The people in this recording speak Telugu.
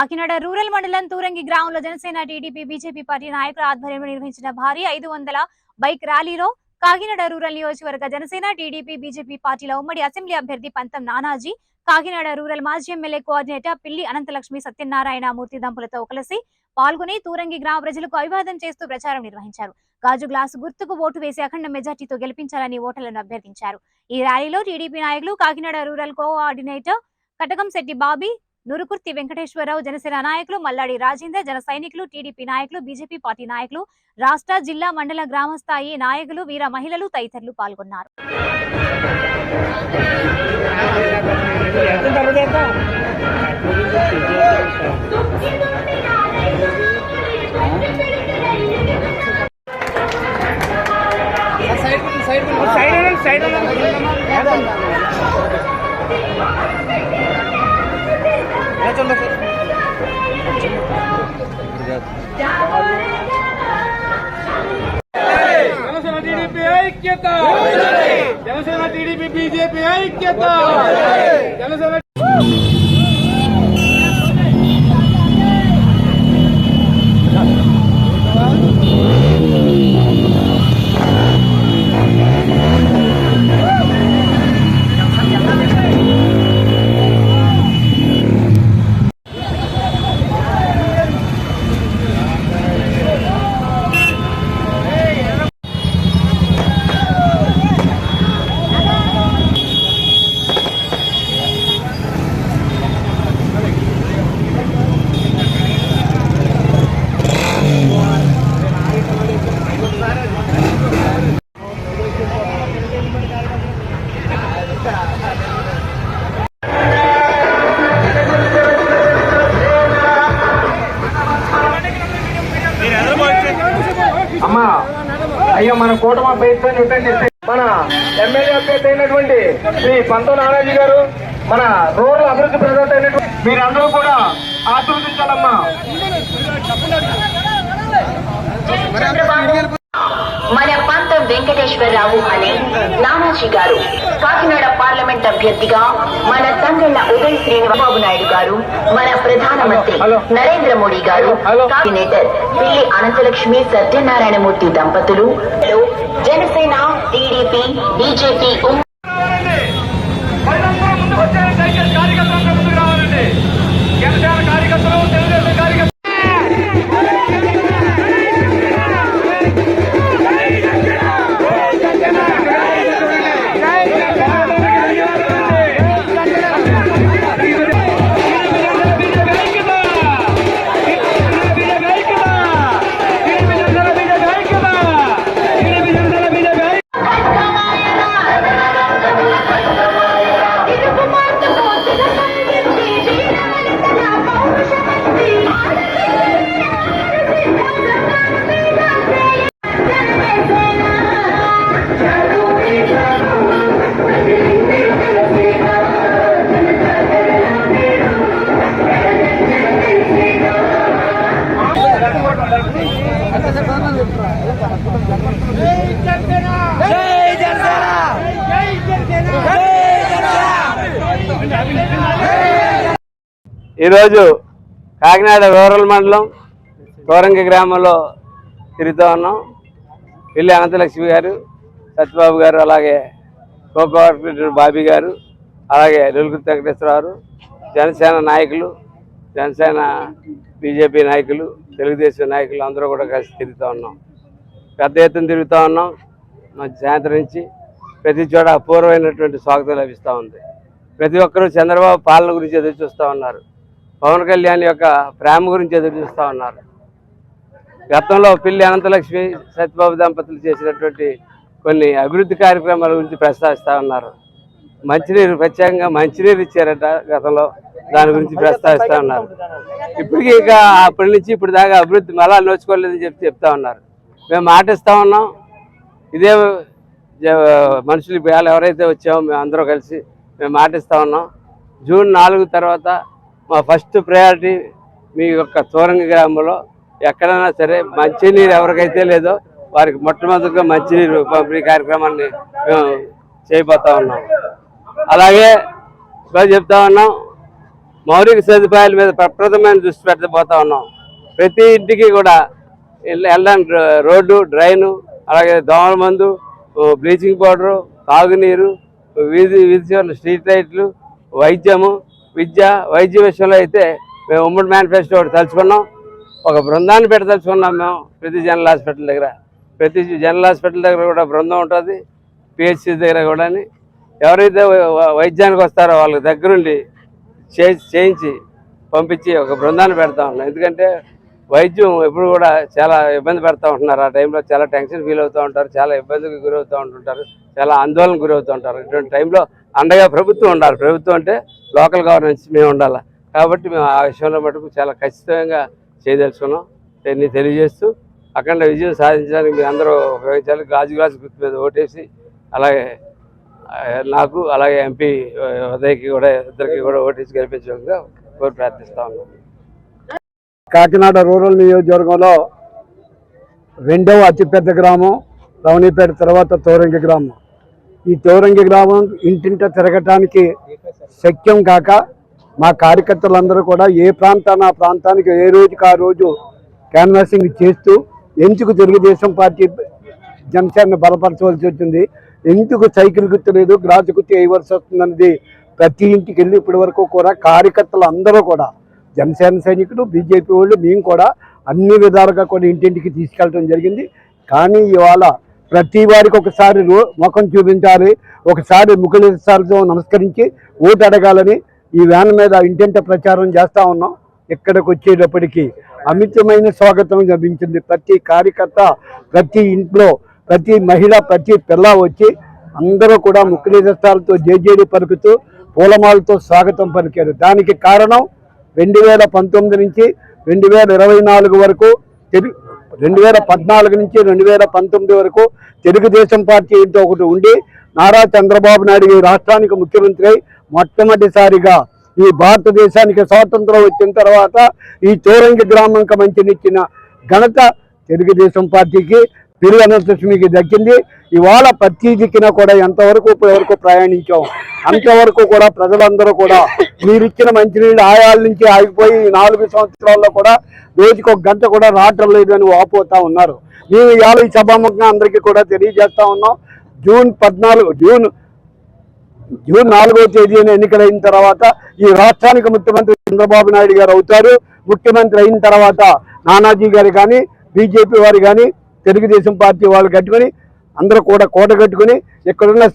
కాకినాడ రూరల్ మండలం తూరంగి గ్రామంలో జనసేన టీడీపీ బీజేపీ పార్టీ నాయకుల ఆధ్వర్యంలో నిర్వహించిన భారీ ఐదు వందల బైక్ ర్యాలీలో కాకినాడ రూరల్ నియోజకవర్గ జనసేన టీడీపీ బీజేపీ పార్టీల ఉమ్మడి అసెంబ్లీ అభ్యర్థి పంతం నానాజీ కాకినాడ రూరల్ మాజీ ఎమ్మెల్యే కోఆర్డినేటర్ పిల్లి అనంతలక్ష్మి సత్యనారాయణ మూర్తి దంపులతో కలిసి పాల్గొని తూరంగి గ్రామ ప్రజలకు అభివాదం చేస్తూ ప్రచారం నిర్వహించారు. గాజు గ్లాసు గుర్తుకు ఓటు వేసి అఖండ మెజార్టీతో గెలిపించాలని ఓటర్లను అభ్యర్థించారు. ఈ ర్యాలీలో టీడీపీ నాయకులు కాకినాడ రూరల్ కోఆర్డినేటర్ కటకంశెట్టి బాబీ నురుకుర్తి వెంకటేశ్వరరావు జనసేన నాయకులు మల్లాడి రాజేందర్ జన సైనికులు టీడీపీ నాయకులు బీజేపీ పార్టీ నాయకులు రాష్ట్ర జిల్లా మండల గ్రామస్థాయి నాయకులు వీర మహిళలు తదితరులు పాల్గొన్నారు సైడ్ సైడ్ కూర్చోండి జనసేన టీడీపీ ఐక్యత! జనసేన టీడీపీ బీజేపీ ఐక్యత! జనసేన అమ్మా అయ్యో మన కూటమి అభ్యర్థి మన ఎమ్మెల్యే అభ్యర్థి అయినటువంటి శ్రీ పంత నానాజీ గారు మన రూరల్ అభివృద్ధి ప్రదాత అయినటువంటి మీరందరూ కూడా ఆశీర్వదించాలమ్మా. వెంకటేశ్వరరావు అనే నానాజీ గారు కాకినాడ పార్లమెంట్ అభ్యర్థిగా మన తంగళ్ళ ఉదయ్ శ్రీనివాసబాబు నాయుడు గారు మన ప్రధానమంత్రి. నరేంద్ర మోడీ గారు. కోఆర్డినేటర్ పిల్లి అనంతలక్ష్మి సత్యనారాయణమూర్తి దంపతులు జనసేన టీడీపీ బీజేపీ ముందుకు ఈరోజు కాకినాడ రూరల్ మండలం కోరంగి గ్రామంలో తిరుగుతూ ఉన్నాం. వెళ్ళి అనంతలక్ష్మి గారు సత్యబాబు గారు అలాగే కో బాబీ గారు అలాగే వెలుగురు వెంకటేశ్వరరావు జనసేన నాయకులు జనసేన బీజేపీ నాయకులు తెలుగుదేశం నాయకులు అందరూ కూడా కలిసి తిరుగుతూ ఉన్నాం. పెద్ద ఎత్తున తిరుగుతూ ఉన్నాం. మంచి సాయంత్రం నుంచి ప్రతి చోట అపూర్వమైనటువంటి స్వాగతం లభిస్తూ ఉంది. ప్రతి ఒక్కరూ చంద్రబాబు పాలన గురించి ఎదురు చూస్తూ ఉన్నారు. పవన్ కళ్యాణ్ యొక్క ప్రేమ గురించి ఎదురు చూస్తూ ఉన్నారు. గతంలో పిల్లి అనంతలక్ష్మి సత్యబాబు దంపతులు చేసినటువంటి కొన్ని అభివృద్ధి కార్యక్రమాల గురించి ప్రస్తావిస్తూ ఉన్నారు. మంచినీరు ప్రత్యేకంగా మంచినీరు ఇచ్చారట గతంలో దాని గురించి ప్రస్తావిస్తూ ఉన్నారు. ఇప్పటికీ ఇక అప్పటి నుంచి ఇప్పుడు దాకా అభివృద్ధి మళ్ళా నోచుకోలేదని చెప్పి చెప్తా ఉన్నారు. మేము మాటిస్తూ ఉన్నాం. ఇదే జ- మనుషులు ఎవరైతే వచ్చామో మేము అందరూ కలిసి మేము మాటిస్తూ ఉన్నాం. జూన్ నాలుగు తర్వాత మా ఫస్ట్ ప్రయారిటీ మీ యొక్క తోరంగ గ్రామంలో. ఎక్కడైనా సరే మంచినీరు ఎవరికైతే లేదో వారికి మొట్టమొదటిగా మంచినీరు పంపిణీ కార్యక్రమాన్ని మేము చేయబోతా ఉన్నాం. అలాగే ఇప్పుడు చెప్తా ఉన్నాం మౌలిక సదుపాయాల మీద ప్రప్రథమైన దృష్టి పెట్టబోతా ఉన్నాం. ప్రతి ఇంటికి కూడా వెళ్ళడానికి రోడ్డు డ్రైను అలాగే దోమల మందు బ్లీచింగ్ పౌడరు తాగునీరు వీధి వీధి స్ట్రీట్ లైట్లు వైద్యము విద్య వైద్య విషయంలో అయితే మేము ఉమ్మడి మేనిఫెస్టో ఒకటి తలుచుకున్నాం. ఒక బృందాన్ని పెట్టదలుచుకున్నాం మేము ప్రతి జనరల్ హాస్పిటల్ దగ్గర. ప్రతి జనరల్ హాస్పిటల్ దగ్గర కూడా బృందం ఉంటుంది పిహెచ్సి దగ్గర కూడా ఎవరైతే వైద్యానికి వస్తారో వాళ్ళ దగ్గరుండి చేయించి పంపించి ఒక బృందాన్ని పెడతా. ఉన్నాం ఎందుకంటే వైద్యం ఎప్పుడు కూడా చాలా ఇబ్బంది పెడతా ఉంటున్నారు. ఆ టైంలో చాలా టెన్షన్ ఫీల్ అవుతూ ఉంటారు చాలా ఇబ్బందికి గురవుతూ ఉంటుంటారు చాలా ఆందోళన గురవుతూ ఉంటారు. ఇటువంటి టైంలో అండగా ప్రభుత్వం ఉండాలి. ప్రభుత్వం అంటే లోకల్ గవర్నెన్స్ మేము ఉండాలి. కాబట్టి మేము ఆ విషయంలో మటుకు చాలా ఖచ్చితంగా చేయదలుచుకున్నాం. దీన్ని తెలియజేస్తూ అఖండ విజయం సాధించడానికి మీరు అందరూ ఉపయోగించాలి. గాజు గాజు గుర్తు మీద ఓటేసి అలాగే నాకు అలాగే ఎంపీ ఉదయ్కి కూడా ఇద్దరికి కూడా ఓటేసి గెలిపించడంగా కోరి ప్రార్థిస్తా ఉన్నాను కాకినాడ రూరల్ నియోజకవర్గంలో రెండవ అతిపెద్ద గ్రామం రవణిపేట తర్వాత తోరంగి గ్రామం. ఈ తోరంగి గ్రామం ఇంటింట తిరగటానికి శక్యం కాక మా కార్యకర్తలందరూ కూడా ఏ ప్రాంతాన్ని ఆ ప్రాంతానికి ఏ రోజుకి ఆ రోజు క్యాన్వాసింగ్ చేస్తూ ఎందుకు తెలుగుదేశం పార్టీ జనసేనను బలపరచవలసి వచ్చింది? ఎందుకు సైకిల్ గుర్తు లేదు? గ్రాసు గుర్తు వేయవలసి వస్తుందన్నది ప్రతి ఇంటికి వెళ్ళి ఇప్పటి వరకు కూడా కార్యకర్తలు అందరూ కూడా జనసేన సైనికులు బీజేపీ వాళ్ళు మేము కూడా అన్ని విధాలుగా కూడా ఇంటింటికి తీసుకెళ్ళడం జరిగింది. కానీ ఇవాళ ప్రతి వారికి ఒకసారి ముఖం చూపించాలి ఒకసారి ముఖలిసారితో నమస్కరించి ఓటు అడగాలని ఈ వ్యాన్ మీద ఇంటింట ప్రచారం చేస్తూ ఉన్నాం. ఇక్కడికి వచ్చేటప్పటికి అమితమైన స్వాగతం లభించింది. ప్రతి కార్యకర్త ప్రతి ఇంట్లో ప్రతి మహిళ ప్రతి పిల్ల వచ్చి అందరూ కూడా ముఖ్యదస్తాలతో జేజేడి పలుకుతూ పూలమాలతో స్వాగతం పలికారు. దానికి కారణం రెండు వేల పంతొమ్మిది నుంచి రెండు వేల ఇరవై నాలుగు వరకు తెలుగు రెండు వేల పద్నాలుగు నుంచి రెండు వేల పంతొమ్మిది వరకు తెలుగుదేశం పార్టీ ఏంటో ఒకటి ఉండి నారా చంద్రబాబు నాయుడు ఈ రాష్ట్రానికి ముఖ్యమంత్రి అయి మొట్టమొదటిసారిగా ఈ భారతదేశానికి స్వాతంత్రం వచ్చిన తర్వాత ఈ చోరంగి గ్రామంకి మంచినిచ్చిన ఘనత తెలుగుదేశం పార్టీకి పిల్లి మీకు దక్కింది. ఇవాళ ప్రతి దిక్కున కూడా ఎంతవరకు ఇప్పటి ప్రయాణించాం. అంతవరకు కూడా ప్రజలందరూ కూడా మీరిచ్చిన మంచినీళ్ళు ఆయాల నుంచి ఆగిపోయి నాలుగు సంవత్సరాల్లో కూడా రోజుకి ఒక గంట కూడా రావటం లేదు అని వాపోతా ఉన్నారు. మేము ఇవాళ ఈ సభాముఖంగా అందరికీ కూడా తెలియజేస్తా ఉన్నాం. జూన్ పద్నాలుగు జూన్ జూన్ నాలుగో తేదీన ఎన్నికలైన తర్వాత ఈ రాష్ట్రానికి ముఖ్యమంత్రి చంద్రబాబు నాయుడు గారు అవుతారు. ముఖ్యమంత్రి అయిన తర్వాత నానాజీ గారు కానీ బీజేపీ వారు కానీ తెలుగుదేశం పార్టీ వాళ్ళు కట్టుకొని అందరూ కూడా కోట కట్టుకుని ఇక్కడున్న